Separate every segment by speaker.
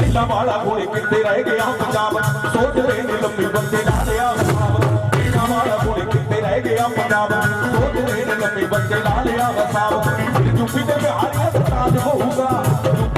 Speaker 1: ਮਹਿਲਾ ਵਾਲਾ ਹੋਏ ਕਿੱਥੇ ਰਹਿ ਗਿਆ ਪੰਜਾਬ। ਸੋਚਦੇ ਨੇ ਲੰਮੀ ਬੰਦੇ ਲਾ ਲਿਆ ਵਸਾਬ ਮਹਿਲਾ ਵਾਲਾ ਹੋਏ ਕਿੱਥੇ ਰਹਿ ਗਿਆ ਪੰਜਾਬ। ਸੋਚਦੇ ਨੇ ਲੰਮੀ ਬੰਦੇ ਲਾ ਲਿਆ ਵਸਾਬ ਯੂਪੀ ਤੇ ਬਿਹਾਰੀਆਂ ਦਾ ਹੋਊਗਾ।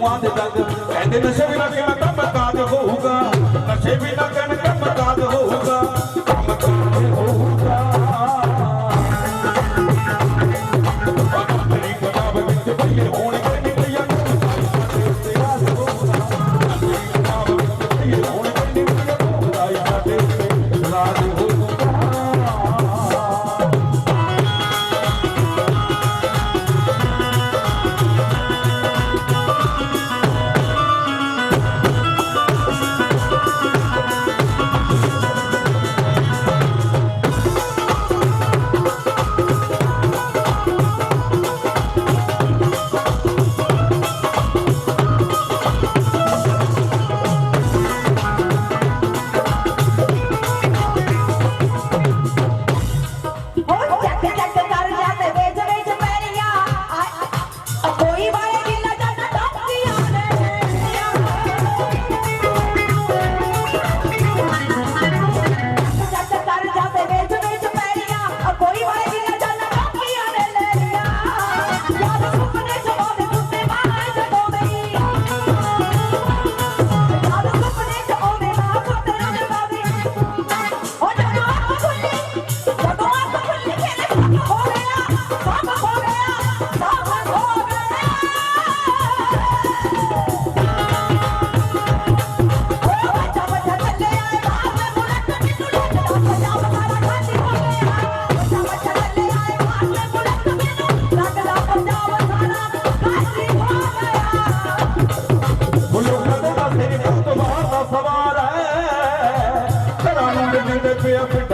Speaker 1: ਕਹਿੰਦੇ ਨਸ਼ੇ ਵੀ ਨਾ ਕੇ ਮਤਾ ਮਤਾਜ ਹੋਊਗਾ। ਨਸ਼ੇ ਵੀ ਨਾ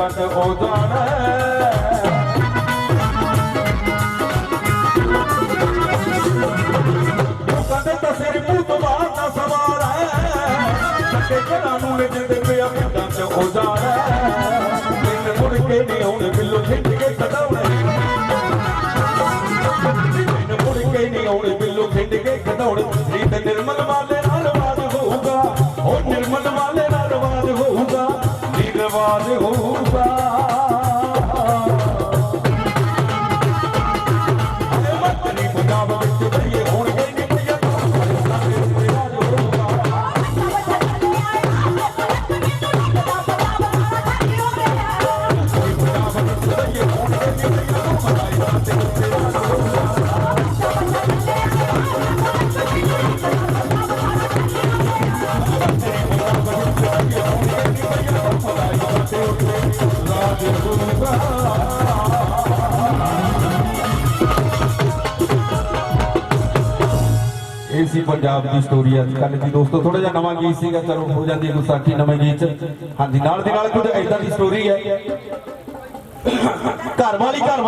Speaker 1: Sen de odana হবে ਇਹ ਸੀ ਪੰਜਾਬ ਦੀ ਸਟੋਰੀ ਅੱਜ ਕੱਲ ਜੀ ਦੋਸਤੋ ਥੋੜਾ ਜਿਹਾ ਨਵਾਂ ਗੀਤ ਸੀਗਾ, ਚਲੋ ਹੋ ਜਾਂਦੀ ਗੁਸਾਖੀ ਨਵੇਂ ਗੀਤ ਹਾਂਜੀ, ਨਾਲ ਦੇ ਨਾਲ ਕੁਝ ਐਦਾਂ ਦੀ ਸਟੋਰੀ ਹੈ। ਘਰ ਵਾਲੀ ਘਰ